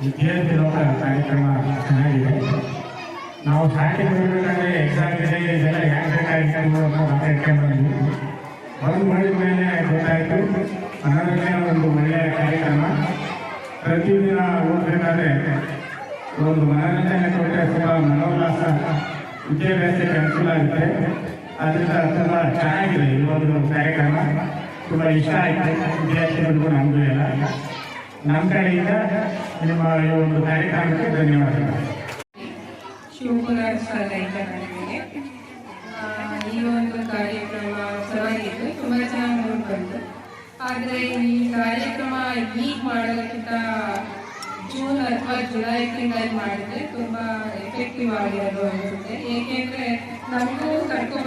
ವಿದ್ಯಾರ್ಥಿ ಲೋಕ ಕಾರ್ಯಕ್ರಮ ಚೆನ್ನಾಗಿದೆ ನಾವು ಸ್ಟಾರ್ಟಿಂಗ್ ಎಕ್ಸಾಮ್ ಇದೆ ಇದೆಲ್ಲ ಯಾಕೆ ಕಾರ್ಯಕ್ರಮಗಳು ಮಾತಾಡ್ಕೊಂಡು ಬಂದ್ವಿ ಬಂದು ಮಾಡಿದ ಮೇಲೆ ಗೊತ್ತಾಯಿತು ಮನೋರಂಜನೆ ಒಂದು ಒಳ್ಳೆಯ ಕಾರ್ಯಕ್ರಮ ಪ್ರತಿದಿನ ಓದಬೇಕಾದ್ರೆ ಒಂದು ಮನೋರಂಜನೆ ಕೊಟ್ಟರೆ ತುಂಬ ಮನೋಲ್ಲಾಸ ವಿದ್ಯಾಭ್ಯಾಸಕ್ಕೆ ಅನುಕೂಲ ಆಗುತ್ತೆ ಅದರಿಂದ ತುಂಬ ಚೆನ್ನಾಗಿದೆ. ಈ ಒಂದು ಕಾರ್ಯಕ್ರಮ ತುಂಬ ಇಷ್ಟ ಆಯಿತು. ವಿದ್ಯಾರ್ಥಿಗಳಿಗೂ ನಮಗೂ ಎಲ್ಲ. ನಮ್ಮ ಕಡೆಯಿಂದ ನಿಮ್ಮ ಈ ಒಂದು ಕಾರ್ಯಕ್ರಮಕ್ಕೆ ಧನ್ಯವಾದಗಳು. ಶಿವಕುಮಾರ್ ಈ ಒಂದು ಕಾರ್ಯಕ್ರಮ ಚೆನ್ನಾಗಿತ್ತು ತುಂಬ ಚೆನ್ನಾಗಿ ನೋಡ್ಬಂತು ಆದರೆ ಈ ಕಾರ್ಯಕ್ರಮ ಈಗ ಮಾಡೋದಕ್ಕಿಂತ ಜೂನ್ ಅಥವಾ ಜುಲೈ ತಿಂಗಳಲ್ಲಿ ಮಾಡಿದ್ರೆ ತುಂಬ ಎಫೆಕ್ಟಿವ್ ಆಗಿರೋದು ಅನಿಸುತ್ತೆ. ಏಕೆಂದರೆ ನಮಗೂ ಆಗುತ್ತೆ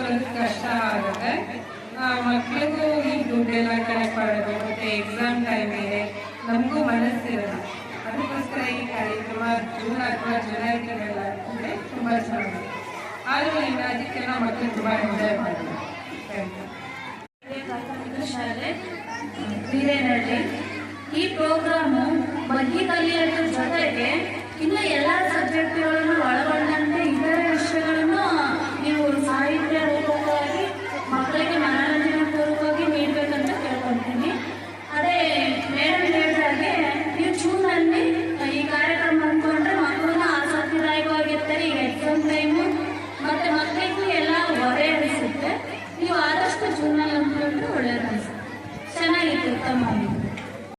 ಮಕ್ಕಳಿಗೂ ಈ ದುಡ್ಡೆಲ್ಲ ಕಲೆಕ್ಟ್ ಮಾಡೋದು ಮತ್ತೆ ಎಕ್ಸಾಮ್ ಟೈಮ್ ಇದೆ ನಮಗೂ ಮನಸ್ಸಿರಲ್ಲ. ಅದಕ್ಕೋಸ್ಕರ ಈ ಕಾರ್ಯಕ್ರಮ ಜೂನ್ ಅಥವಾ ಜುಲೈ ತಿಂಗಳ ಅಂದರೆ ತುಂಬ ಚೆನ್ನಾಗಿದೆ. ಆದರೂ ಈ ರಾಜ್ಯಕ್ಕೆಲ್ಲ ಮಕ್ಕಳು ತುಂಬ ಎಂಜಾಯ್ ಮಾಡಿದ್ರು ಶಾಲೆ ಈ ಪ್ರೋಗ್ರಾಮು ಬಗ್ಗೆ ಕಲಿಯೋದ್ರ ಜೊತೆಗೆ ಇನ್ನು ಎಲ್ಲ ಸಬ್ಜೆಕ್ಟ್